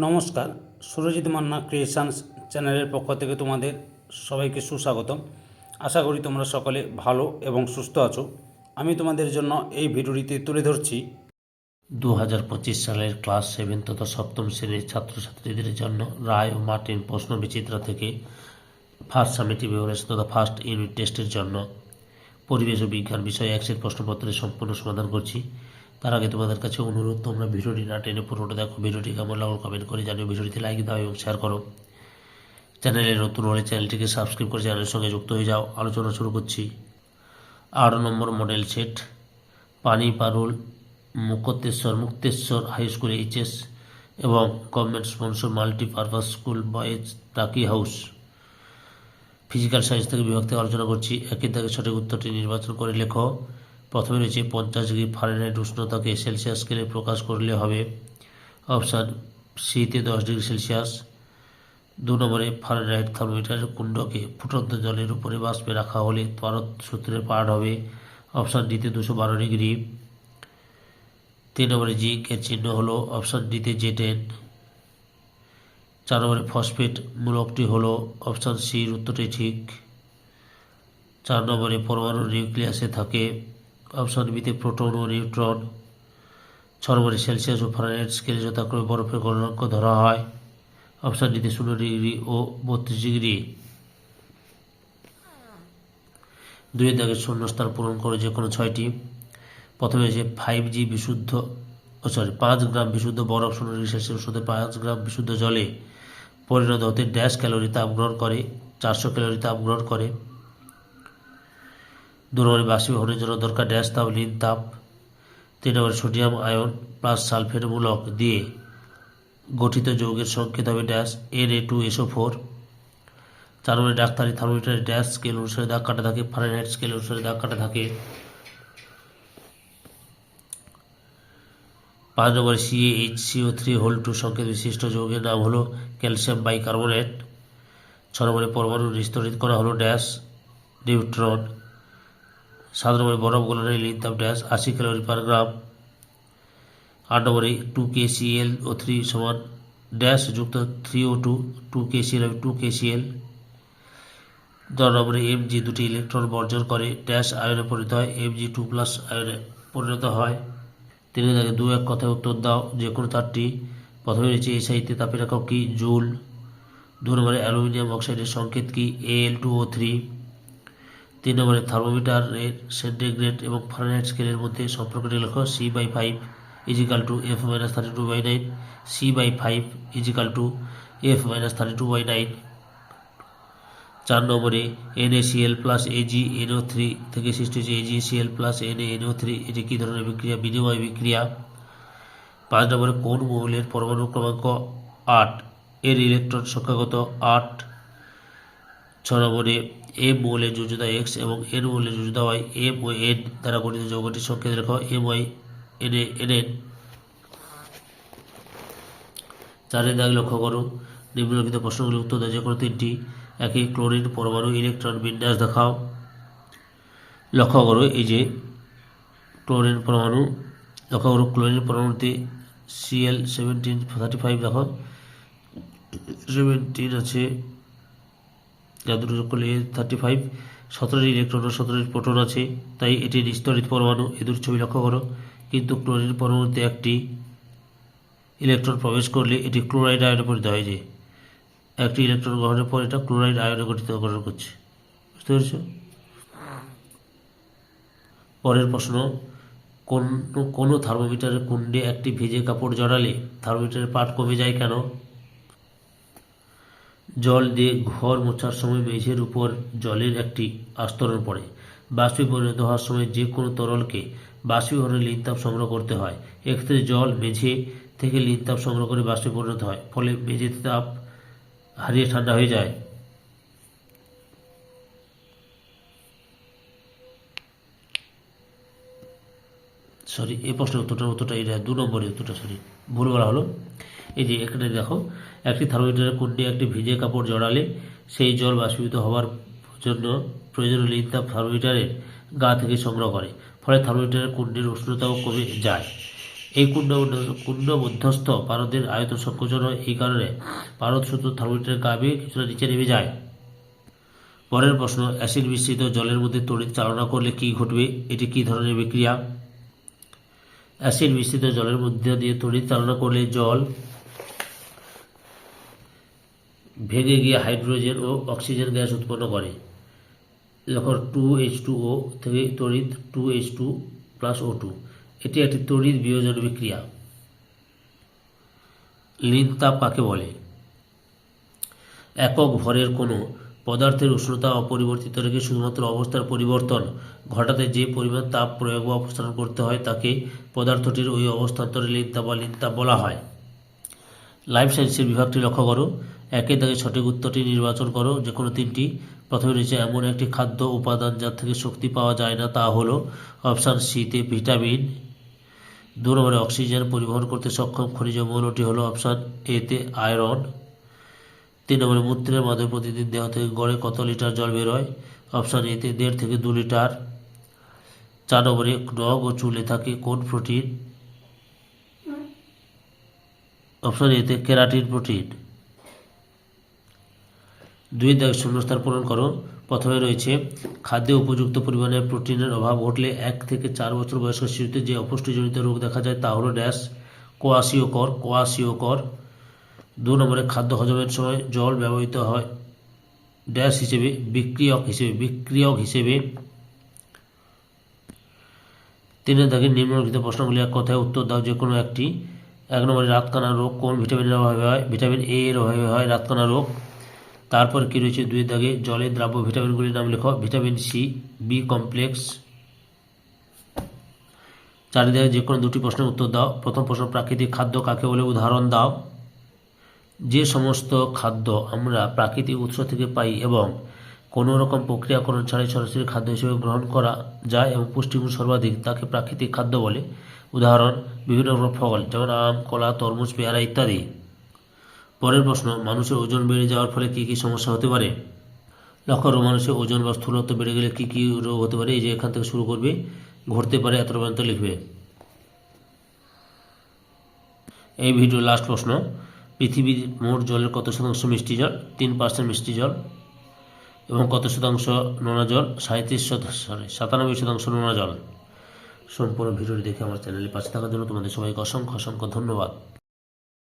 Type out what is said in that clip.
নমস্কার, সুরজিৎ মান্না ক্রিয়েশনস চ্যানেলের পক্ষ থেকে তোমাদের সবাইকে সুস্বাগতম। আশা করি তোমরা সকলে ভালো এবং সুস্থ আছো। আমি তোমাদের জন্য এই ভিডিওটিতে তুলে ধরছি। দু হাজার পঁচিশ সালের ক্লাস সেভেন তথা সপ্তম শ্রেণির ছাত্রছাত্রীদের জন্য রায় ও মার্টিন প্রশ্ন বিচিত্রা থেকে ফার্স্ট সামেটিভ এভারেস্ট তথা ফার্স্ট ইউনিট টেস্টের জন্য পরিবেশ ও বিজ্ঞান বিষয়ে একশের প্রশ্নপত্রের সম্পূর্ণ সমাধান করছি। তার আগে তোমাদের কাছে অনুরোধ, তোমরা ভিডিওটি না টেনে পুরোটা দেখো। ভিডিওটি কেমন লাগল কমেন্ট করে জানিও। ভিডিওটিতে লাইক দাও এবং শেয়ার করো। চ্যানেলে নতুন হলে চ্যানেলটিকে সাবস্ক্রাইব করে চ্যানেলের সঙ্গে যুক্ত হয়ে যাও। আলোচনা শুরু করছি। আট number model set Paniparul Mukteshwar Mukteshwar high school HS এবং government sponsor multipurpose school boys Taki house physical science থেকে বিভাগ থেকে আলোচনা করছি। একের দাগে সঠিক উত্তরটি নির্বাচন করে লেখো। প্রথমে রয়েছে পঞ্চাশ ডিগ্রি ফারেনহাইট উষ্ণতাকে সেলসিয়াস স্কেলে প্রকাশ করলে হবে অপশান সিতে দশ ডিগ্রি সেলসিয়াস। দু নম্বরে ফারেনহাইট থার্মোমিটারের কুণ্ডকে ফুটন্ত জলের উপরে বাষ্পে রাখা হলে তরত সূত্রের পাঠ হবে। অপশান ডিতে দুশো বারো ডিগ্রি। তিন নম্বরে জিঙ্ক এর চিহ্ন হলো, অপশান ডিতে জেটেন চার নম্বরে ফসফেট মূলকটি হলো, অপশান সির উত্তরটি ঠিক। চার নম্বরে পরমাণু নিউক্লিয়াসে থাকে। অপশান বিতে প্রোটন ও নিউট্রন নম্বরে সেলসিয়াস ও ফারেনহাইট স্কেলে যথাক্রমে বরফের গণনাঙ্ক ধরা হয়। অপশান ডিতে শূন্য ডিগ্রি ও বত্রিশ ডিগ্রি। দুই দাগের শূন্যস্থান পূরণ করে যে কোনো ছয়টি। প্রথমে আছে ফাইভ জি বিশুদ্ধ, ও সরি, পাঁচ গ্রাম বিশুদ্ধ বরফ শূন্য ডিগ্রি সেলসিয়াস হতে পাঁচ গ্রাম বিশুদ্ধ জলে পরিণত হতে ড্যাশ ক্যালোরি তাপ গ্রহণ করে, চারশো ক্যালোরি তাপ গ্রহণ করে। দু নম্বরে বাষ্পীভবনের জন্য দরকার ড্যাশ তাপ, লিন তাপ, তিন নম্বরে সোডিয়াম আয়ন প্লাস সালফেট মূলক দিয়ে গঠিত যৌগের সংকেত হবে dash N A two SO four চার নম্বরে ডাক্তারি, থার্মোমিটারে ড্যাশ স্কেল অনুসারে দাগ কাটা থাকে ফারেনহাইট স্কেল অনুসারে দাগ কাটা থাকে। পাঁচ নম্বরে CH CO three whole two সংকেত বিশিষ্ট যৌগের নাম হলো ক্যালসিয়াম বাইকার্বনেট। ছ নম্বরে পরমাণু নিস্তরিত করা হলো ড্যাশ নিউট্রন। নম্বরে বরফ গলনের লিনতাপ ড্যাশ আশি ক্যালোরি পার গ্রাম, আট নম্বরে two K Cl O three সমান ড্যাশ যুক্ত three O two two K Cl হবে টু কে সিএল দশ নম্বরে এম জি দুটি ইলেকট্রন বর্জন করে ড্যাশ আয়নে পরিণত হয় এম জি টু প্লাস আয়নে পরিণত হয়। তিনি তাকে দু এক কথায় উত্তর দাও, যে কোনো তারটি প্রথমে রয়েছে এসআইতে তাপের একক কি? জুল। দু নম্বরে অ্যালুমিনিয়াম অক্সাইডের সংকেত কি? এল টু ও থ্রি তিন নম্বরে থার্মোমিটারের সেন্টিগ্রেড এবং ফারেনহাইট স্কেলের মধ্যে সম্পর্কটি লেখো C by five equal to F minus thirty two by nine C by five equal to F minus thirty two by nine চার নম্বরে NACL plus AG NO three থেকে সৃষ্টি হচ্ছে AGCL plus NA NO three এটি কী ধরনের বিক্রিয়া? বিনিময় বিক্রিয়া। পাঁচ নম্বরে কোন মৌলের পরমাণু ক্রমাঙ্ক আট? এর ইলেকট্রন সংখ্যাগত আট। ছ নম্বরে এম মৌলের যোজতা এক্স এবং এন মৌলের যোজতা ওয়াই এম ও এন দ্বারা গঠিত যৌগটির সংকেত লেখা M Y N A N N. চারের দাগ লক্ষ্য করো। নিম্নলিখিত প্রশ্নগুলি উত্তর দেয় যে কোনো তিনটি। একই ক্লোরিন, পরমাণু, ইলেকট্রন, বিন্যাস দেখাও। লক্ষ্য করো, এই যে ক্লোরিন, পরমাণু। লক্ষ্য করো, ক্লোরিন পরমাণুতে সিএল সেভেন্টিন থার্টি ফাইভ দেখো সেভেন্টিন আছে যা করলে থার্টি ফাইভ সতেরোটি ইলেকট্রন ও সতেরোটি প্রোটন আছে, তাই এটি নিস্তরিত পরমাণু। এ দুটি ছবি লক্ষ্য করো। কিন্তু ক্লোরিন পরমাণুতে একটি ইলেকট্রন প্রবেশ করলে এটি ক্লোরাইড আয়নে পরিণত হয় যে একটি ইলেকট্রন গ্রহণের পর এটা ক্লোরাইড আয়নে গঠিত গ্রহণ করছে। বুঝতে পেরেছ? পরের প্রশ্ন, কোন কোনো থার্মোমিটারের কুণ্ডে একটি ভেজে কাপড় জড়ালে থার্মোমিটারের পাট কমে যায় কেন? জল দিয়ে ঘর মোছার সময় মেঝের উপর জলের একটি আস্তরণ পড়ে। বাষ্পে পরিণত হওয়ার সময় যে কোনো তরলকে বাষ্পীভবনের লিনতাপ সংগ্রহ করতে হয়। এক্ষেত্রে জল, মেঝে থেকে লিনতাপ সংগ্রহ করে বাষ্পে পরিণত হয়, ফলে মেঝেতে তাপ হারিয়ে ঠান্ডা হয়ে যায়। সরি এই প্রশ্নের উত্তরটা উত্তরটা এটা দু নম্বরের উত্তরটা সরি ভুল বলা হলো। এই যে এখানে দেখো, একটি থার্মোমিটারের কুণ্ডে একটি ভিজে কাপড় জড়ালে সেই জল বাষ্পীভূত হওয়ার জন্য প্রয়োজনীয় লিনতাপ থার্মোমিটারের গা থেকে সংগ্রহ করে, ফলে থার্মোমিটারের কুণ্ডের উষ্ণতাও কমে যায়। এই কুণ্ড কুণ্ড মধ্যস্থ পারদের আয়তন সংকোচন হয়, এই কারণে পারদ সূত্র থার্মোমিটারের গাবে কিছুটা নিচে নেমে যায়। পরের প্রশ্ন, অ্যাসিড মিশ্রিত জলের মধ্যে তড়িৎ চালনা করলে কি ঘটবে? এটি কি ধরনের বিক্রিয়া? অ্যাসিড মিশ্রিত জলের মধ্যে দিয়ে তড়িৎ চালনা করলে জল ভেঙে গিয়ে হাইড্রোজেন ও অক্সিজেন গ্যাস উৎপন্ন করে। যখন টু এইচ টু ও থেকে তড়িৎ two H two plus O two, এটি একটি তড়িৎ বিয়োজন বিক্রিয়া। লিন তাপ কাকে বলে? একক ভরের কোনো পদার্থের উষ্ণতা অপরিবর্তিত রেখে শুধুমাত্র অবস্থার পরিবর্তন ঘটাতে যে পরিমাণ তাপ প্রয়োগ বা অপসারণ করতে হয়, তাকে পদার্থটির ওই অবস্থান্তরে লিন তাপ বা লিন তাপ বলা হয়। লাইফ সায়েন্সের বিভাগটি লক্ষ্য করো। একে দাগে সঠিক উত্তরটি নির্বাচন করো যে কোনো তিনটি। প্রথমে রয়েছে, এমন একটি খাদ্য উপাদান যার থেকে শক্তি পাওয়া যায় না, তা হলো অপশান সিতে ভিটামিন। দু নম্বরে, অক্সিজেন পরিবহন করতে সক্ষম খনিজ মৌলটি হলো অপশান এতে আয়রন। তিন নম্বরে, মূত্রের মাধ্যমে প্রতিদিন দেহ থেকে গড়ে কত লিটার জল বেরোয় অপশান এতে দেড় থেকে দু লিটার। চার নম্বরে নখ ও চুলে থাকে কোন প্রোটিন? অপশান এতে কেরাটিন প্রোটিন। দুই দাগ শূন্যস্থান পূরণ করো। প্রথমে রয়েছে খাদ্যে উপযুক্ত পরিমাণে প্রোটিনের অভাব ঘটলে এক থেকে চার বছর বয়স্ক শিশুতে যে অপুষ্টিজনিত রোগ দেখা যায় তা হলো ড্যাশ, কোয়াশিওকর কোয়াশিওকর। দু নম্বরে খাদ্য হজমের সময় জল ব্যবহৃত হয়। ড্যাশ হিসেবে বিক্রিয়ক হিসেবে বিক্রিয়ক হিসেবে। তিনের দাগে নিম্নলিখিত প্রশ্নগুলি এক কথায় উত্তর দাও, যে কোনো একটি। এক নম্বরে রাতকানা রোগ কোন ভিটামিনের অভাবে হয়? ভিটামিন এ এর অভাবে হয় রাতকানা রোগ। তারপর কি রয়েছে দুই দাগে? জলে দ্রাব্য ভিটামিনগুলির নাম লেখো। Vitamin C, B complex. চারি দাগে যে কোনো দুটি প্রশ্নের উত্তর দাও। প্রথম প্রশ্ন, প্রাকৃতিক খাদ্য কাকে বলে? উদাহরণ দাও। যে সমস্ত খাদ্য আমরা প্রাকৃতিক উৎস থেকে পাই এবং কোনো রকম প্রক্রিয়াকরণ ছাড়াই সরাসরি খাদ্য হিসেবে গ্রহণ করা যায় এবং পুষ্টিগুণ সর্বাধিক, তাকে প্রাকৃতিক খাদ্য বলে। উদাহরণ, বিভিন্ন রকম ফল, যেমন আম, কলা, তরমুজ, পেয়ারা ইত্যাদি। পরের প্রশ্ন, মানুষের ওজন বেড়ে যাওয়ার ফলে কী কী সমস্যা হতে পারে? লক্ষ্য করো, মানুষের ওজন বা স্থূলত্ব বেড়ে গেলে কী কী রোগ হতে পারে? এই যে এখান থেকে শুরু করবে, ঘটতে পারে এত পর্যন্ত লিখবে। এই ভিডিও লাস্ট প্রশ্ন, পৃথিবীর মোট জলের কত শতাংশ মিষ্টি জল? তিন পার্সেন্ট মিষ্টি জল এবং কত শতাংশ নোনা জল? সাঁত্রিশ শতাংশ সরি সাতানব্বই শতাংশ নোনা জল। সম্পূর্ণ ভিডিওটি দেখে আমার চ্যানেলে পাশে থাকার জন্য তোমাদের সবাইকে অসংখ্য অসংখ্য ধন্যবাদ।